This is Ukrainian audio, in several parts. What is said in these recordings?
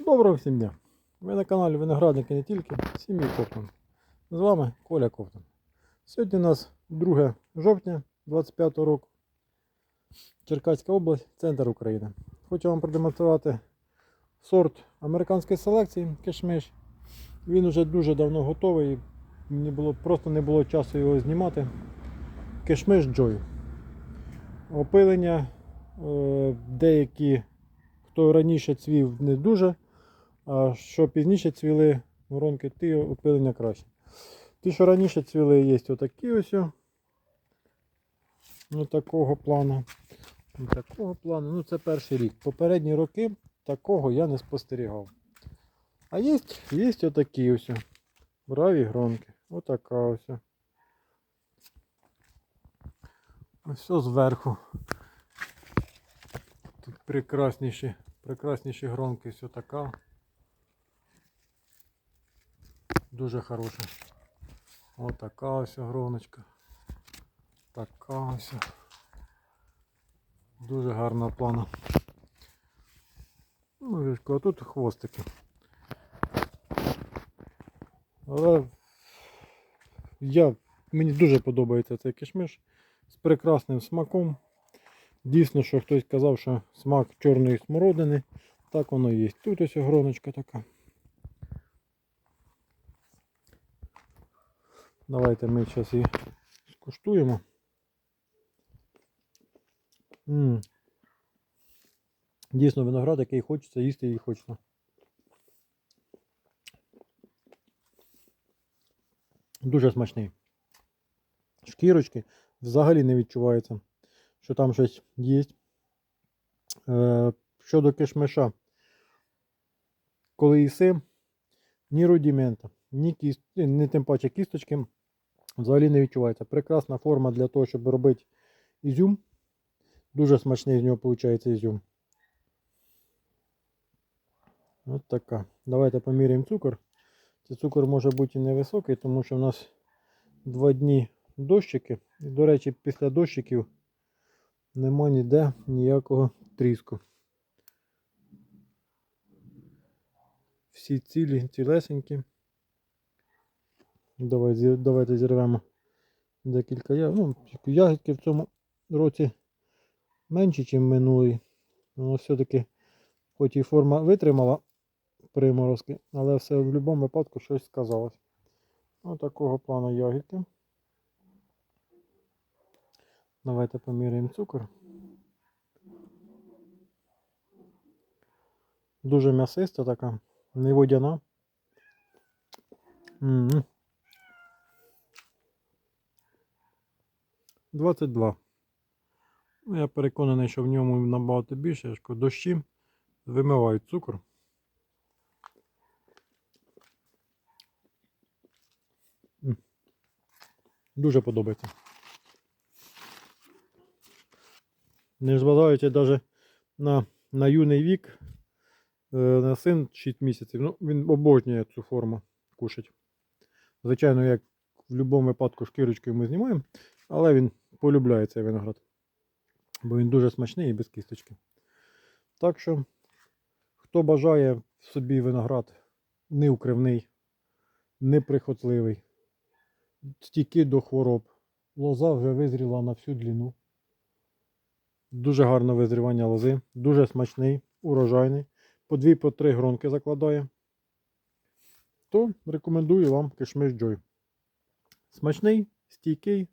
Доброго всім дня! Ви на каналі Виноградники не тільки, сім'ї Коптон. З вами Коля Коптон. Сьогодні у нас 2 жовтня 25 року. Черкаська область, центр України. Хочу вам продемонструвати сорт американської селекції кишмиш. Він вже дуже давно готовий. Мені було, просто не було часу його знімати. Кишмиш Joy. Опилення е, деякі, хто раніше цвів не дуже. А що пізніше цвіли воронки, ті опилення краще. Ті, що раніше цвіли, є отакі ось. Ну, такого плану. Ну, такого плану. Ну, це перший рік. Попередні роки такого я не спостерігав. А є, є отакі ось. Браві гронки. Отака ось. Ось все зверху. Тут прекрасніші, прекрасніші гронки, все така. Дуже хороша. Ось така ось гроночка. Така ось. Дуже гарного плану. Ну, а тут хвостики. Але я, мені дуже подобається цей кишмиш з прекрасним смаком. Дійсно, що хтось казав, що смак чорної смородини. Так воно і є. Тут ось гроночка така. Давайте ми зараз її скуштуємо. М. Дійсно виноград, який хочеться їсти і хочеться. Дуже смачний. Шкірочки взагалі не відчувається, що там щось є. Е, щодо кишмиша, коли їси, ні рудімента, ні кіст, ні тим паче кісточки взагалі не відчувається. Прекрасна форма для того, щоб робити ізюм. Дуже смачний з нього виходить ізюм. От така. Давайте поміряємо цукор. Цей цукор може бути і невисокий, тому що в нас два дні дощики. І, до речі, після дощиків нема ніде ніякого тріску. Всі цілі, цілесенькі. Давай, давайте зірвемо декілька ягід. Ну, ягідки в цьому році менші, ніж минулий. Воно все-таки, хоч і форма витримала приморозки, але все в будь-якому випадку щось сказалось. Ось такого плану ягідки. Давайте поміряємо цукор. Дуже м'ясиста така, не водяна. М. 22. Ну, я переконаний, що в ньому набагато більше, я дощі вимивають цукор. Дуже подобається. Незважаючи навіть на, на юний вік, е, на син 6 місяців, ну, він обожнює цю форму кушать. Звичайно, як в будь-якому випадку шкірочкою ми знімаємо, але він полюбляє цей виноград. Бо він дуже смачний і без кісточки. Так що, хто бажає собі виноград неукривний, неприхотливий, стійкий до хвороб, лоза вже визріла на всю длину. Дуже гарне визрівання лози, дуже смачний, урожайний. По дві, по три гронки закладає. То рекомендую вам кишмиш Joy. Смачний, стійкий,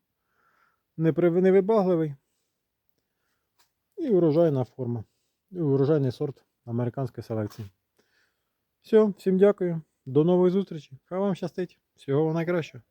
невибагливий. І урожайна форма. І урожайний сорт американської селекції. Все, всім дякую. До нової зустрічі. Хай вам щастить. Всього вам найкращого.